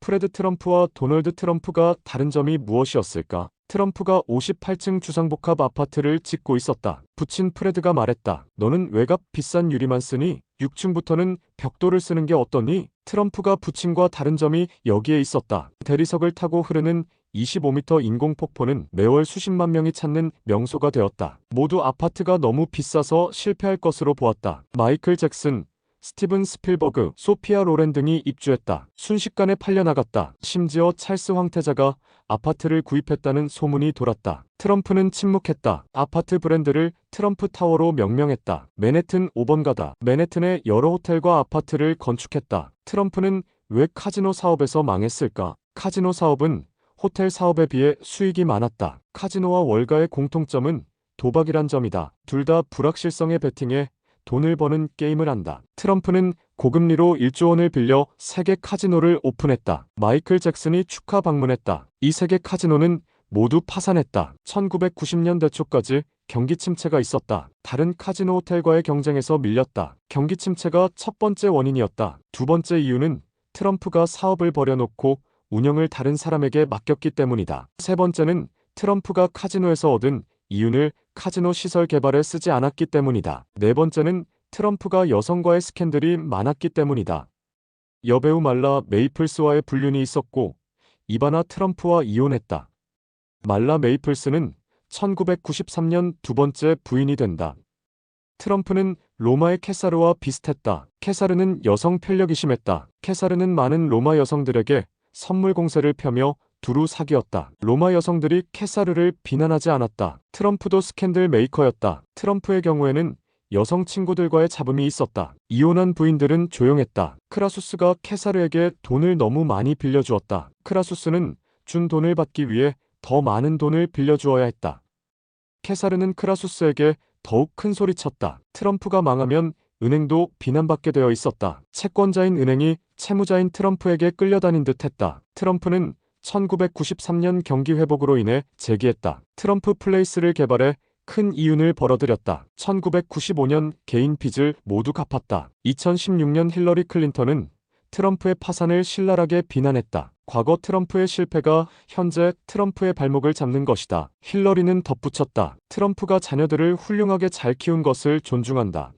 프레드 트럼프와 도널드 트럼프가 다른 점이 무엇이었을까? 트럼프가 58층 주상복합 아파트를 짓고 있었다. 부친 프레드가 말했다. 너는 외곽 비싼 유리만 쓰니 6층부터는 벽돌을 쓰는 게 어떠니? 트럼프가 부친과 다른 점이 여기에 있었다. 대리석을 타고 흐르는 25m 인공폭포는 매월 수십만 명이 찾는 명소가 되었다. 모두 아파트가 너무 비싸서 실패할 것으로 보았다. 마이클 잭슨, 스티븐 스필버그, 소피아 로렌 등이 입주했다. 순식간에 팔려나갔다. 심지어 찰스 황태자가 아파트를 구입했다는 소문이 돌았다. 트럼프는 침묵했다. 아파트 브랜드를 트럼프 타워로 명명했다. 맨해튼 5번가다. 맨해튼에 여러 호텔과 아파트를 건축했다. 트럼프는 왜 카지노 사업에서 망했을까? 카지노 사업은 호텔 사업에 비해 수익이 많았다. 카지노와 월가의 공통점은 도박이란 점이다. 둘 다 불확실성의 베팅에 돈을 버는 게임을 한다. 트럼프는 고금리로 1조 원을 빌려 세계 카지노를 오픈했다. 마이클 잭슨이 축하 방문했다. 이 세계 카지노는 모두 파산했다. 1990년대 초까지 경기 침체가 있었다. 다른 카지노 호텔과의 경쟁에서 밀렸다. 경기 침체가 첫 번째 원인이었다. 두 번째 이유는 트럼프가 사업을 벌여놓고 운영을 다른 사람에게 맡겼기 때문이다. 세 번째는 트럼프가 카지노에서 얻은 이윤을 카지노 시설 개발에 쓰지 않았기 때문이다. 네 번째는 트럼프가 여성과의 스캔들이 많았기 때문이다. 여배우 말라 메이플스와의 불륜이 있었고 이바나 트럼프와 이혼했다. 말라 메이플스는 1993년 두 번째 부인이 된다. 트럼프는 로마의 케사르와 비슷했다. 케사르는 여성 편력이 심했다. 케사르는 많은 로마 여성들에게 선물 공세를 펴며 두루 사귀었다. 로마 여성들이 케사르를 비난하지 않았다. 트럼프도 스캔들 메이커였다. 트럼프의 경우에는 여성 친구들과의 잡음이 있었다. 이혼한 부인들은 조용했다. 크라수스가 케사르에게 돈을 너무 많이 빌려주었다. 크라수스는 준 돈을 받기 위해 더 많은 돈을 빌려주어야 했다. 케사르는 크라수스에게 더욱 큰 소리쳤다. 트럼프가 망하면 은행도 비난받게 되어 있었다. 채권자인 은행이 채무자인 트럼프에게 끌려다닌 듯 했다. 트럼프는 1993년 경기 회복으로 인해 재기했다. 트럼프 플레이스를 개발해 큰 이윤을 벌어들였다. 1995년 개인 빚을 모두 갚았다. 2016년 힐러리 클린턴은 트럼프의 파산을 신랄하게 비난했다. 과거 트럼프의 실패가 현재 트럼프의 발목을 잡는 것이다. 힐러리는 덧붙였다. 트럼프가 자녀들을 훌륭하게 잘 키운 것을 존중한다.